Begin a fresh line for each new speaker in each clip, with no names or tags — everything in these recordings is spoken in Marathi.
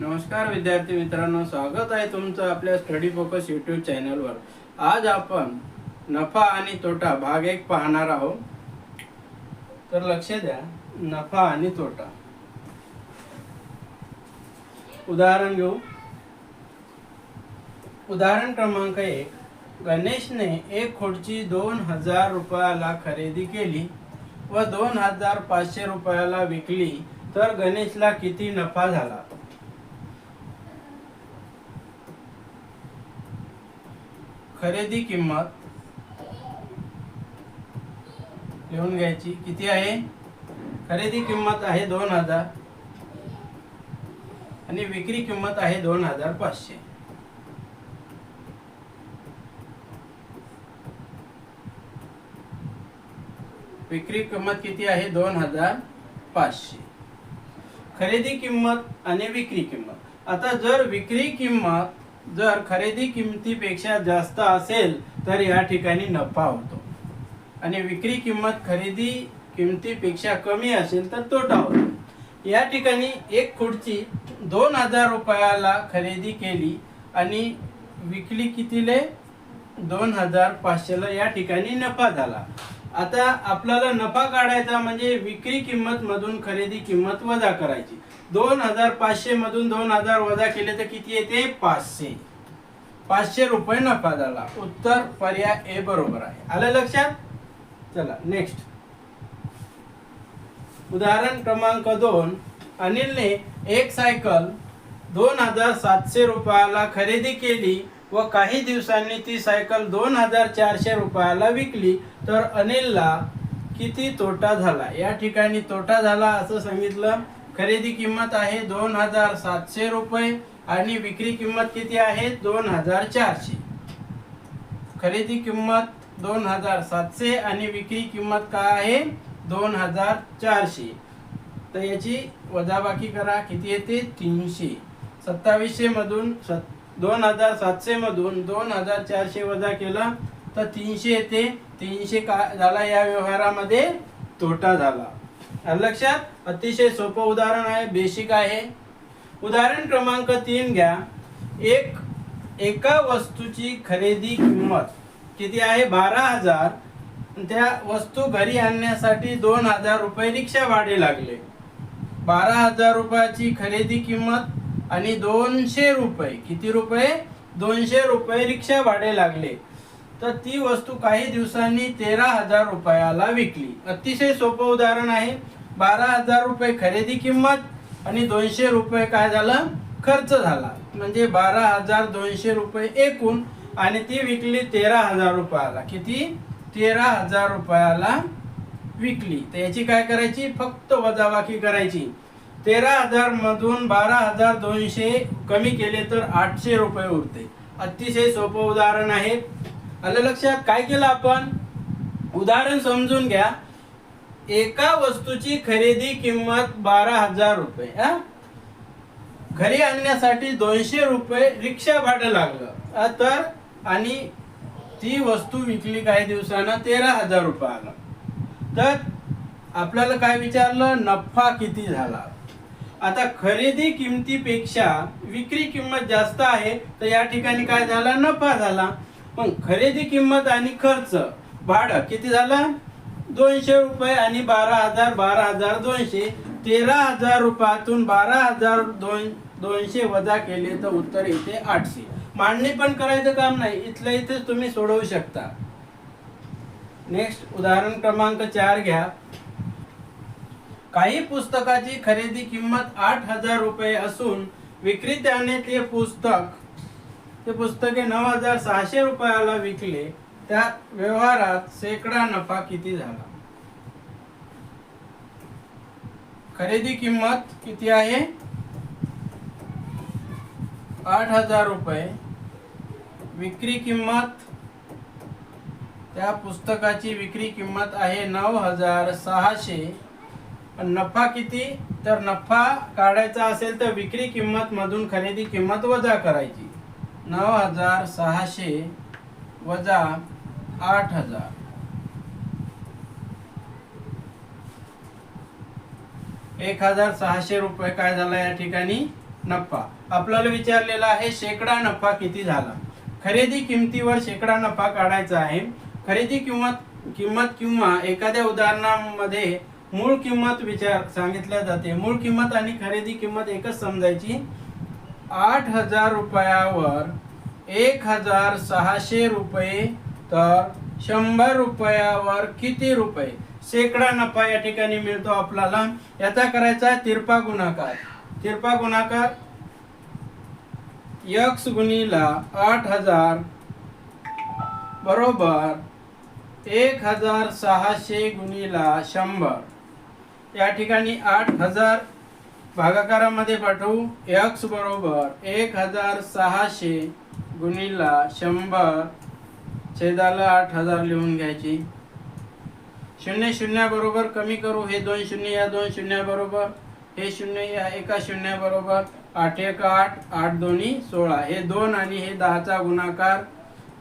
नमस्कार विद्यार्थी मित्रांनो स्वागत आहे तुमचं आपल्या स्टडी फोकस यूट्यूब चॅनलवर आज आपण नफा आणि तोटा भाग एक पाहणार आहोत. तर लक्ष द्या नफा आणि तोटा. उदाहरण घेऊ. उदाहरण क्रमांक एक. गणेशने एक खुर्ची दोन हजार रुपयाला खरेदी केली व दोन हजार पाचशे रुपयाला विकली तर गणेशला किती नफा झाला? खरेदी किंमत लिहून घ्यायची. किती आहे? खरेदी किंमत आहे दोन हजार आणि विक्री किंमत आहे दोन हजार पाचशे. विक्री किंमत किती आहे? दोन हजार पाचशे. खरेदी किंमत आणि विक्री किंमत. आता जर विक्री किंमत जर खरेदी किमतीपेक्षा जास्त असेल तर या ठिकाणी नफा होतो. आणि विक्री किंमत खरेदी किमतीपेक्षा कमी असेल तर तोटा होतो. या ठिकाणी एक खुर्ची दोन हजार रुपयाला खरेदी केली आणि विकली कितीले? दोन हजार पाचशेला या ठिकाणी नफा झाला. आता आपल्याला नफा काढायचा म्हणजे विक्री किंमत मधून खरेदी किंमत वजा करायची. दोन हजार पाचशे मधून दोन हजार वजा केले तर किती येते? पाचशे. पाचशे रुपये नफा झाला. उत्तर पर्याय ए बरोबर आहे. आलं लक्षात? चला नेक्स्ट उदाहरण क्रमांक दोन. अनिलने एक सायकल दोन हजार सातशे रुपयाला खरेदी केली व काही दिवसांनी ती सायकल दोन हजार चारशे रुपयाला विकली. तर अनिलला किती तोटा झाला? या ठिकाणी तोटा झाला असं सांगितलं. खरेदी किंमत आहे दोन हजार सातशे रुपये आणि विक्री किंमत किती आहे? दोन हजार चारशे. खरेदी किंमत दोन हजार सातशे आणि विक्री किंमत काय आहे? दोन हजार चारशे. तर याची वजाबाकी करा. किती येते? तीनशे. सत्तावीसशे मधून सत दोन हजार सातशे मधून दोन हजार चारशे वजा केला तर तीनशे येते. तीनशे का झाला या व्यवहारामध्ये तोटा झाला. लक्षात अतिशय सोपं उदाहरण आहे बेसिक आहे. उदाहरण क्रमांक तीन घ्या. एक एका वस्तूची खरेदी किंमत किती आहे? बारा हजार. त्या वस्तू घरी आणण्यासाठी दोन हजार रुपये रिक्षा भाडे लागले. बारा हजार रुपयाची खरेदी किंमत आणि दोनशे रुपये. किती रुपये? दोनशे रुपये रिक्षा भाडे लागले. तर ती वस्तू काही दिवसांनी तेरा हजार रुपयाला विकली. अतिशय सोपं उदाहरण आहे. बारा हजार रुपये खरेदी किंमत आणि दोनशे रुपये काय झालं? खर्च झाला. म्हणजे बारा हजार दोनशे रुपये एकूण आणि ती विकली तेरा हजार रुपयाला. किती? तेरा हजार रुपयाला विकली. तर याची काय करायची? फक्त वजाबाकी करायची. तेरा हजार मधून बारा हजार दोनशे कमी केले तर आठशे रुपये उरते. अतिशय सोपं उदाहरण आहे. आलं लक्षात? काय केलं आपण? उदाहरण समजून घ्या. एका वस्तूची खरेदी किंमत बारा हजार रुपये हा? घरी आणण्यासाठी दोनशे रुपये रिक्षा भाडं लागलं. तर? आणि ती वस्तू विकली काही दिवसानं तेरा हजार रुपयाला तर? आपल्याला काय विचारलं? नफा किती झाला? आता खरेदी किमतीपेक्षा विक्री किंमत जास्त आहे तर या ठिकाणी काय झाला? नफा झाला. मग खरेदी किंमत आणि खर्च. भाडं किती झालं? दोनशे रुपये आणि बारा हजार बारा हजार दोनशे. तेरा हजार रुपयातून बारा हजार दोन दोनशे वजा केले तर उत्तर येते आठशे. मांडणी पण करायचं काम नाही. इथल्या इथेच तुम्ही सोडवू शकता. नेक्स्ट उदाहरण क्रमांक चार घ्या. काही पुस्तकाची खरेदी किंमत आठ हजार रुपये असून विक्रेत्याने ते पुस्तक ते पुस्तके नऊ हजार सहाशे रुपयाला विकले. त्या व्यवहारात शेकडा नफा किती झाला? खरेदी किंमत किती आहे? आठ हजार रुपये. विक्री किंमत त्या पुस्तकाची विक्री किंमत आहे नऊ हजार सहाशे. पण नफा किती? तर नफा काढायचा असेल तर विक्री किंमत मधून खरेदी किंमत वजा करायची. नऊ हजार सहाशे वजा आठ हजार. एक हजार सहाशे रुपये काय झाला या ठिकाणी? नफा. आपल्याला विचारलेला आहे शेकडा नफा किती झाला? खरेदी किमतीवर शेकडा नफा काढायचा आहे. खरेदी किंमत किंमत किंवा एखाद्या उदाहरणामध्ये मूळ किंमत विचार सांगितल्या जाते. मूळ किंमत आणि खरेदी किंमत एकच समजायची. आठ हजार रुपयावर एक हजार सहाशे रुपये तर शंभर रुपयावर किती रुपये? शेकडा नफा या ठिकाणी मिळतो आपल्याला. याचा करायचा आहे तिरपा गुणाकार. तिरपा गुणाकार यक्स गुणीला आठ हजार बरोबर एक हजार सहाशे गुणीला शंभर. या ठिकाणी आठ हजार भागाकारामध्ये पाठवू. एक्स बरोबर एक हजार सहाशे गुणीला शंभर छेदाला आठ हजार लिहून घ्यायची. शून्य शून्य बरोबर कमी करू. हे दोन शून्य या दोन शून्याबरोबर हे शून्य या एका शून्याबरोबर आठ एक आठ आठ दोन्ही सोळा. हे दोन आणि हे दहाचा गुणाकार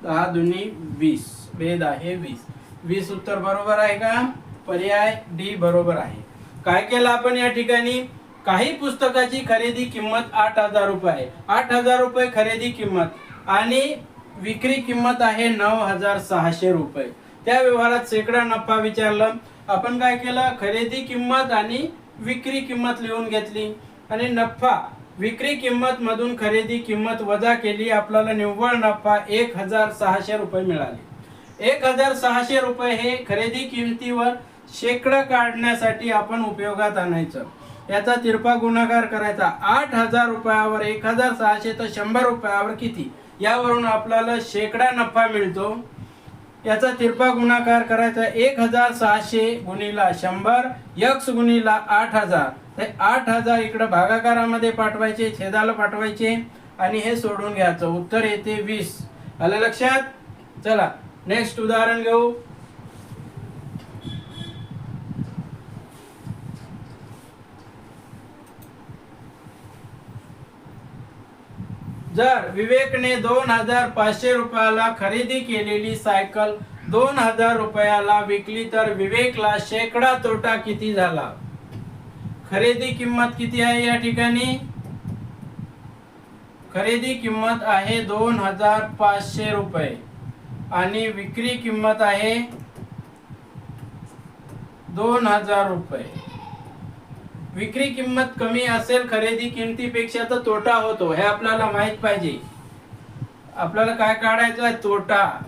दहा दोन्ही वीस. भेद आहे वीस. वीस उत्तर बरोबर आहे का? पर्याय डी बरोबर आहे. काय केलं आपण या ठिकाणी? काही पुस्तकाची खरेदी किंमत आठ हजार रुपये. आठ हजार रुपये खरेदी किंमत आणि विक्री किंमत आहे नऊ हजार सहाशे रुपये. त्या व्यवहारात शेकडा नफा विचारलं. आपण काय केलं? खरेदी किंमत आणि विक्री किंमत लिहून घेतली. आणि नफा विक्री किंमत मधून खरेदी किंमत वजा केली. आपल्याला निव्वळ नफा एक हजार सहाशे रुपये मिळाले. एक हजार सहाशे रुपये हे खरेदी किमतीवर शेकडा काढण्यासाठी आपण उपयोगात आणायचं. याचा तिरपा गुणाकार करायचा. आठ हजार रुपयावर एक हजार सहाशे तर शंभर रुपयावर किती? यावरून आपल्याला शेकडा नफा मिळतो. याचा तिरपा गुणाकार करायचा एक हजार सहाशे गुणीला शंभर यक्स गुणीला आठ हजार. ते आठ हजार इकडं भागाकारामध्ये पाठवायचे छेदाला पाठवायचे आणि हे सोडून घ्यायचं. उत्तर येते वीस. आलं लक्षात? चला नेक्स्ट उदाहरण घेऊ. जर विवेकने दोन हजार पाचशे रुपयाला खरेदी केलेली सायकल दोन हजार रुपयाला विकली तर विवेकला शेकडा तोटा किती झाला? खरेदी किंमत किती आहे या ठिकाणी? खरेदी किंमत आहे दोन हजार पाचशे रुपये. आणि विक्री किंमत आहे दोन हजार रुपये. विक्री किंमत कमी असेल खरेदी किमतीपेक्षा तर तोटा होतो. हे आपल्याला माहीत पाहिजे. आपल्याला काय काढायचं आहे? तोटा.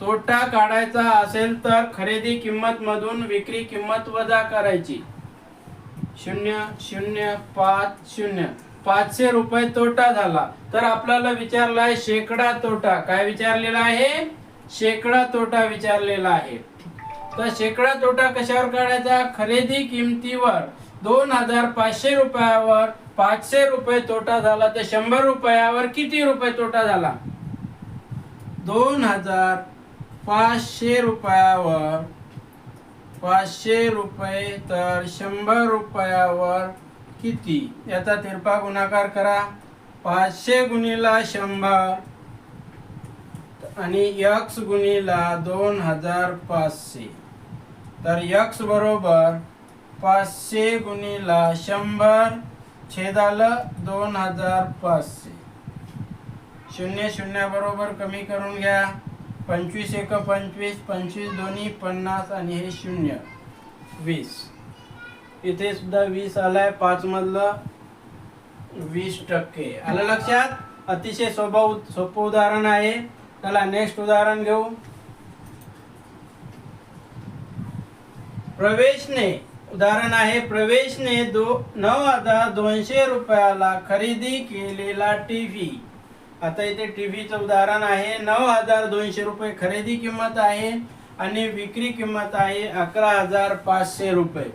तोटा काढायचा असेल तर खरेदी किंमत मधून विक्री किंमत वजा करायची. शून्य शून्य पाच शून्य. पाचशे रुपये तोटा झाला. तर आपल्याला विचारलाय शेकडा तोटा. काय विचारलेला आहे? शेकडा तोटा विचारलेला आहे. तर शेकडा तोटा कशावर काढायचा? खरेदी किमतीवर. दोन हजार पाचशे रुपयावर पाचशे रुपये तोटा झाला तर शंभर रुपयावर किती रुपये तोटा झाला? दोन हजार पाचशे रुपयावर पाचशे रुपये तर शंभर रुपयावर किती? याचा तिरपा गुणाकार करा. पाचशे गुणीला शंभर. आणि यक्स गुणीला दोन हजार पाचशे. तर यक्स बरोबर पाचशे गुणीला शंभर छेदाला दोन हजार पाचशे. शून्य शून्याबरोबर कमी करून घ्या. पंचवीस एक पंचवीस पंचवीस दोन्ही पन्नास आणि हे शून्य. वीस. इथे सुद्धा वीस आलाय पाच मधलं वीस टक्के. आलं लक्षात? अतिशय सोपा सोपं उदाहरण आहे. चला नेक्स्ट उदाहरण घेऊ. प्रवेशने उदाहरण आहे प्रवेशने दो नऊ हजार दोनशे रुपयाला खरेदी केलेला टीव्ही आता इथे टीव्हीचं उदाहरण आहे नऊ हजार दोनशे रुपये खरेदी किंमत आहे आणि विक्री किंमत आहे अकरा हजार पाचशे रुपये.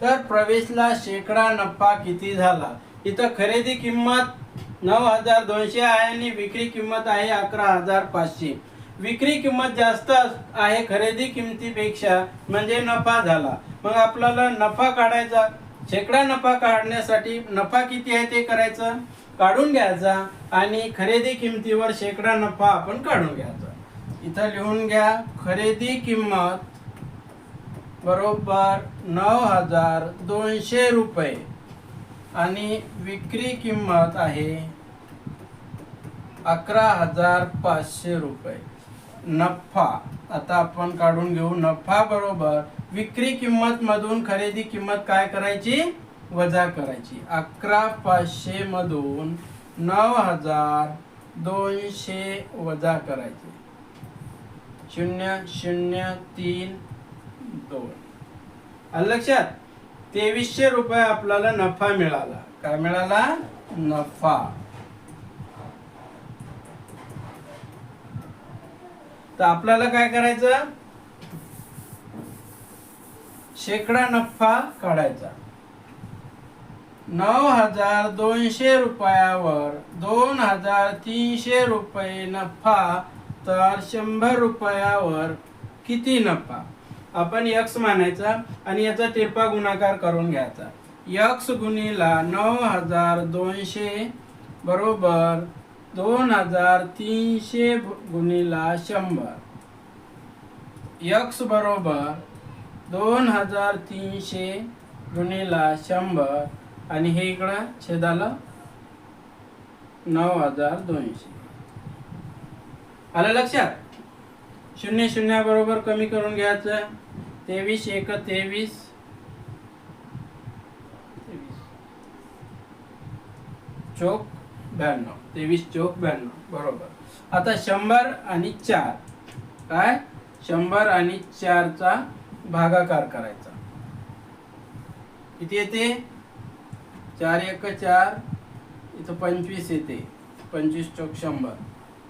तर प्रवेशला शेकडा नफा किती झाला? इथं खरेदी किंमत नऊ हजार दोनशे आहे आणि विक्री किंमत आहे अकरा हजार पाचशे. विक्री किंमत जास्त आहे खरेदी किमतीपेक्षा म्हणजे नफा झाला. मग आपल्याला नफा काढायचा. शेकडा नफा काढण्यासाठी नफा किती आहे ते करायचं? काढून घ्यायचा आणि खरेदी किमतीवर शेकडा नफा आपण काढून घ्यायचा. इथं लिहून घ्या खरेदी किंमत बरोबर नऊ हजार दोनशे रुपये. आणि विक्री किंमत आहे अकरा हजार पाचशे रुपये. नफा. आता आपण काढून घेऊ. नफा बरोबर विक्री किंमत मधून खरेदी किंमत काय करायची? वजा करायची. अकरा पाचशे मधून नऊ हजार दोनशे वजा करायचे. शून्य शून्य तीन दोन. लक्षात? तेवीसशे रुपये आपल्याला नफा मिळाला. काय मिळाला? नफा. तर आपल्याला काय करायचं? शेकडा नफा काढायचा. नऊ हजार दोनशे रुपयावर दोन हजार तीनशे रुपये नफा तर शंभर रुपयावर किती नफा? आपण यक्स मानायचा आणि याचा तिरपा गुणाकार करून घ्यायचा. यक्स गुणीला नऊ हजार दोनशे बरोबर दोन हजार तीनशे गुणीला शंभर. यक्स बरोबर दोन हजार तीनशे गुणीला शंभर आणि हे इकडं छेदाला नऊ हजार दोनशे. आलं लक्षात? शून्य शून्य बरोबर कमी करून घ्यायचं. तेवीस एक तेवीस. तेवीस. चोक ब्याण्णव. तेवीस चोक ब्याण्णव. बरोबर. आता शंभर आणि चार. काय? शंभर आणि चारचा भागाकार करायचा. किती येते? चार एक चार. इथं पंचवीस येते. पंचवीस चौक शंभर.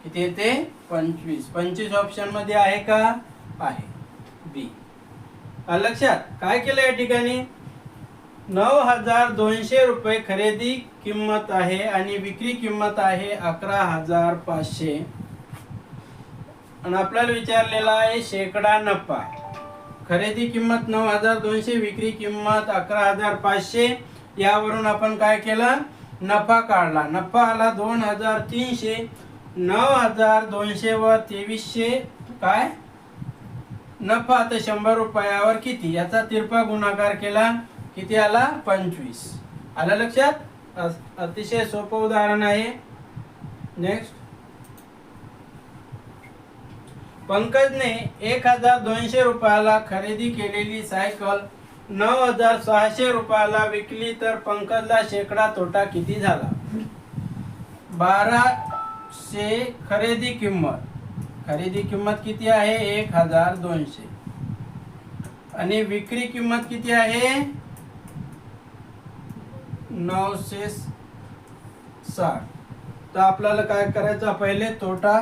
किती येते पंचवीस. पंचवीस ऑप्शनमध्ये आहे का? आहे. बी लक्षात काय केलं या ठिकाणी? नऊ हजार दोनशे रुपये खरेदी किंमत आहे आणि विक्री किंमत आहे अकरा हजार पाचशे आणि आपल्याला विचारलेला आहे शेकडा नफा. खरेदी किंमत नऊ हजार दोनशे विक्री किंमत अकरा हजार पाचशे यावरून आपण काय केलं? नफा काढला. नफा आला दोन हजार तीनशे नऊ हजार दोनशे व तेवीसशे काय? नफा तर शंभर रुपयावर किती? याचा तिरपा गुणाकार केला. किती आला? पंचवीस. आलं लक्षात? अस- अतिशय सोपं उदाहरण आहे. नेक्स्ट पंकजने एक हजार दोनशे रुपयाला खरेदी केलेली सायकल नऊ हजार सहाशे रुपयाला विकली तर पंकजला शेकडा तोटा किती झाला? बारा बाराशे खरेदी किंमत. खरेदी किंमत किती आहे? एक हजार दोनशे. आणि विक्री किंमत किती आहे? नऊशे साठ. तर आपल्याला काय करायचं? पहिले तोटा.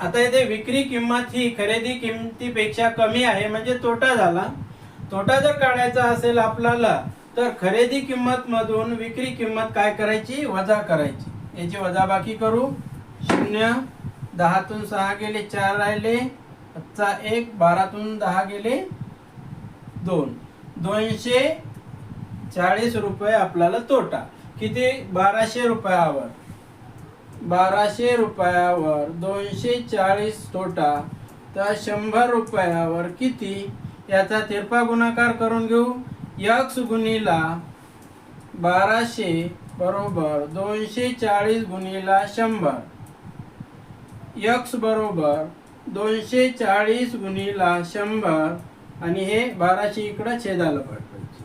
आता इथे विक्री किंमत ही खरेदी किमतीपेक्षा कमी आहे म्हणजे तोटा झाला. तोटा जर काढायचा असेल आपल्याला तर खरेदी किंमत मधून विक्री किंमत काय करायची? वजा करायची. याची वजाबाकी करू. शून्य दहातून सहा गेले चार राहिले. चा एक बारातून दहा गेले दोन. दोनशे चाळीस रुपये आपल्याला तोटा. किती? बाराशे रुपयावर. बाराशे रुपयावर दोनशे चाळीस तोटा. तर शंभर रुपयावर किती? याचा तिरपा गुणाकार करून घेऊ. यक्स गुणीला बाराशे बरोबर दोनशे चाळीस गुणीला शंभर. यक्स बरोबर दोनशे चाळीस गुणीला शंभर आणि हे बाराशे इकडं छेदाला पाठवायचे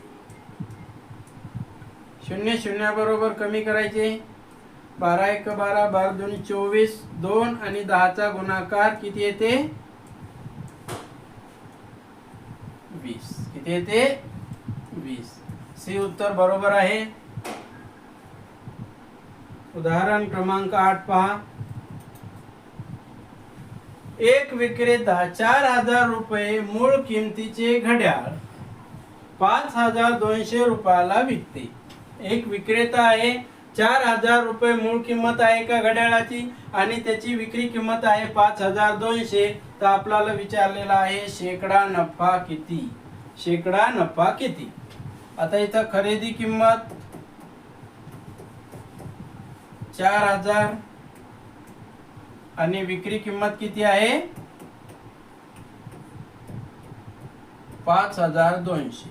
शून्य शून्य बरोबर कमी करायचे. बारा एक बारा बारा दोन चोवीस दोन आणि दहाचा गुणाकार किती येते? वीस. किती येते? वीस. सी उत्तर बरोबर आहे. उदाहरण क्रमांक आठ पहा. एक विक्रेता चार हजार रुपये मूळ किमतीचे घड्याळ पाच हजार दोनशे रुपयाला विकते. एक विक्रेता आहे चार हजार रुपये मूळ किंमत आहे का घड्याळाची? आणि त्याची विक्री किंमत आहे पाच हजार दोनशे. तर आपल्याला विचारलेला आहे शेकडा नफा किती? शेकडा नफा किती? आता इथं खरेदी किंमत चार हजार आणि विक्री किंमत किती आहे? पाच हजार दोनशे.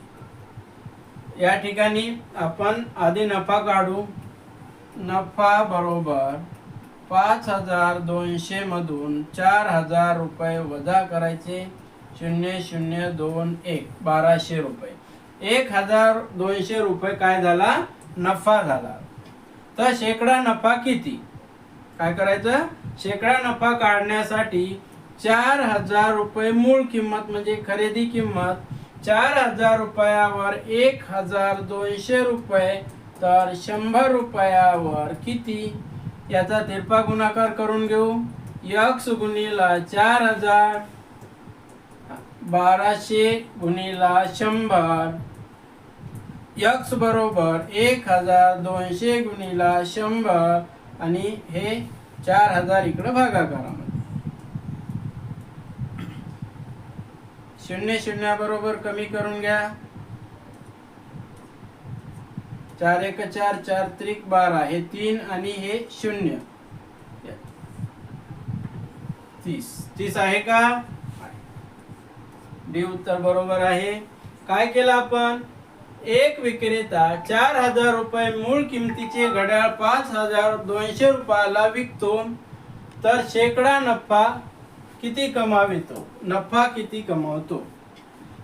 या ठिकाणी आपण आधी नफा काढू. नफा बरोबर पाच हजार दोनशे मधून चार हजार रुपये वजा करायचे. शून्य शून्य दोन एक बाराशे रुपये. एक हजार दोनशे रुपये काय झाला? नफा झाला. तर शेकडा नफा किती? काय करायचं? शेकडा नफा काढण्यासाठी चार हजार रुपये मूळ किंमत म्हणजे खरेदी किंमत. चार हजार रुपयावर एक हजार दोनशे रुपये तर शंभर रुपयावर किती? याचा तिरपा गुणाकार करून घेऊ. यक्स गुणीला चार हजार बाराशे गुणीला शंभर. यक्स बरोबर एक हजार दोनशे गुणीला शंभर आणि हे चार हजार इकडं भागाकारामध्ये शून्य शून्य बरोबर कमी करून घ्या. चार एक चार चार त्रिक बारा हे तीन आणि हे शून्य. तीस. तीस आहे का? डी उत्तर बरोबर आहे. काय केलं आपण? एक विक्रेता चार हजार रुपये मूळ किमतीचे घड्याळ पाच हजार दोनशे रुपयाला विकतो. तर शेकडा नफा किती कमावितो? नफा किती कमावतो?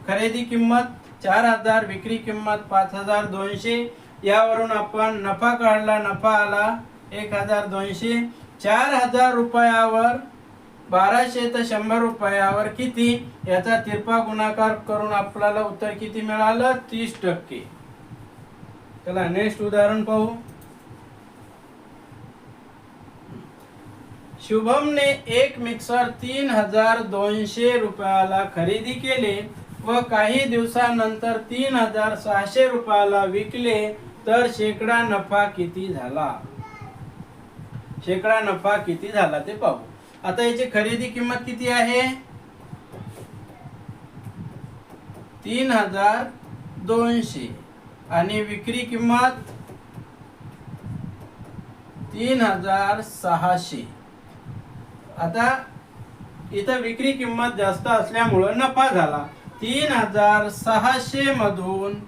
खरेदी किंमत चार हजार विक्री किंमत पाच हजार दोनशे. यावरून आपण नफा काढला नफा आला एक हजार दोनशे. चार हजार रुपयावर बाराशे तर शंभर रुपयावर किती? याचा तिरपा गुणाकार करून आपल्याला उत्तर किती मिळालं? तीस टक्के. चला नेक्स्ट उदाहरण पाहू. शुभमने एक मिक्सर तीन हजार दोनशे रुपयाला खरेदी केले व काही दिवसानंतर तीन हजार सहाशे रुपयाला विकले तर शेकडा नफा किती झाला? शेकडा नफा किती झाला ते पाहू. आता याची खरेदी किंमत किती आहे? तीन हजार दोनशे. आणि विक्री किंमत तीन हजार सहाशे. आता इथं विक्री किंमत जास्त असल्यामुळं नफा झाला. तीन हजार सहाशे मधून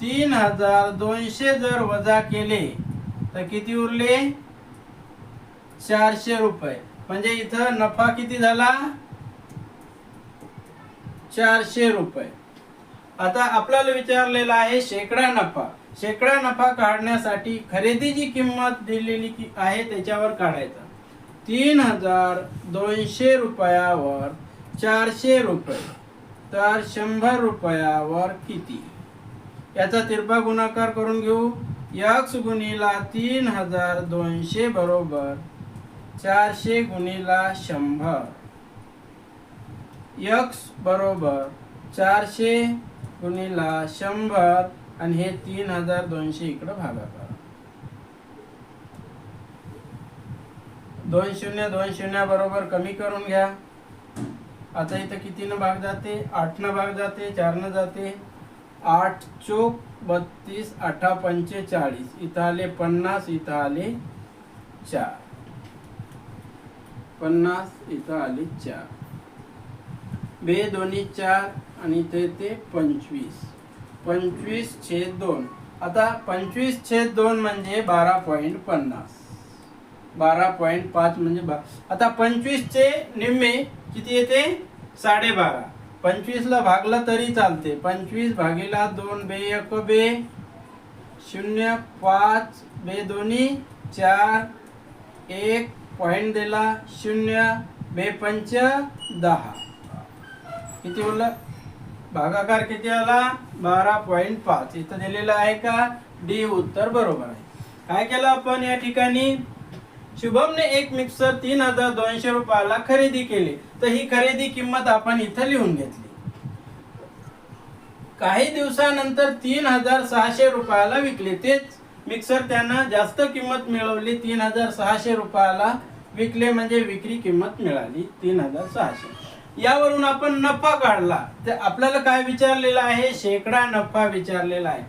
तीन हजार दोनशे जर वजा केले तर किती उरले? चारशे रुपये. म्हणजे इथं नफा किती झाला? चारशे रुपये. आता आपल्याला विचारलेला आहे शेकडा नफा. शेकडा नफा काढण्यासाठी खरेदीची किंमत दिलेली की आहे त्याच्यावर काढायचा. तीन हजार दोनशे रुपयावर चारशे रुपये. तर शंभर रुपयावर किती? याचा तिरपा गुणाकार करून घेऊ. यक्स गुणीला तीन हजार दोनशे बरोबर चारशे गुणीला शंभर. यक्स बरोबर चारशे गुणीला शंभर आणि हे तीन हजार दोनशे इकडं भागाकार दोन शून्य दोन शून्य बरोबर कमी करून घ्या. आता इथं कितीनं भाग जाते? आठनं भाग जाते चारनं जाते. आठ चोक बत्तीस अठ्ठा पंचेचाळीस. इथं आले पन्नास इथं आले चार. पन्नास इथं आले चार. बे दोन्ही चार आणि इथे ते पंचवीस. पंचवीस छेद दोन. आता पंचवीस छेद दोन म्हणजे बारा पॉईंट पन्नास. बारा पॉईंट पाच म्हणजे बा आता पंचवीसचे निम्मे किती येते? साडेबारा पंचवीसला भागला तरी चालते. पंचवीस भागीला दोन बे एक बे. शून्य पाच बे दोन्ही चार. एक पॉईंट दिला शून्य बे पंच दहा. किती उरलं भागाकार किती आला? बारा पॉईंट पाच. इथं दिलेलं आहे का? डी उत्तर बरोबर आहे. काय केलं आपण या ठिकाणी? शुभमने एक मिक्सर तीन हजार दोनशे रुपयाला खरेदी केली. तर ही खरेदी किंमत आपण इथं लिहून घेतली. काही दिवसानंतर तीन हजार सहाशे रुपयाला विकले तेच मिक्सर त्यांना जास्त किंमत मिळवली तीन हजार सहाशे रुपयाला विकले म्हणजे विक्री किंमत मिळाली तीन हजार सहाशे. यावरून आपण नफा काढला. तर आपल्याला काय विचारलेलं आहे? शेकडा नफा विचारलेला आहे.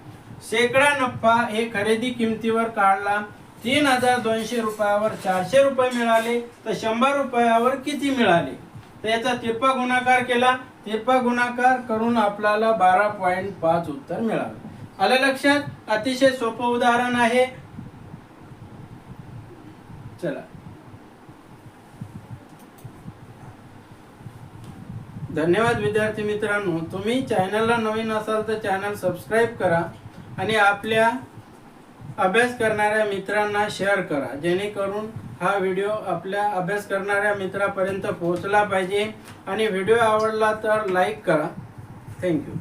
शेकडा नफा हे खरेदी किमतीवर काढला. तीन हजार दोनशे रुपयावर चारशे रुपये मिळाले तर शंभर रुपयावर किती मिळाले? तर याचा तिरपा गुणाकार केला. तिरपा गुणाकार करून आपल्याला बारा पॉईंट पाच उत्तर मिळालं. आलं लक्षात? अतिशय सोपं उदाहरण आहे. चला. धन्यवाद विद्यार्थी मित्रांनो. तुम्ही चॅनलला नवीन असाल तर चॅनल सबस्क्राईब करा आणि आपल्या अभ्यास करणाऱ्या मित्रांना शेअर करा. जेणेकरून हा व्हिडिओ आपल्या अभ्यास करणाऱ्या मित्रापर्यंत पोहोचला पाहिजे. आणि व्हिडिओ आवडला तर लाईक करा. थँक्यू.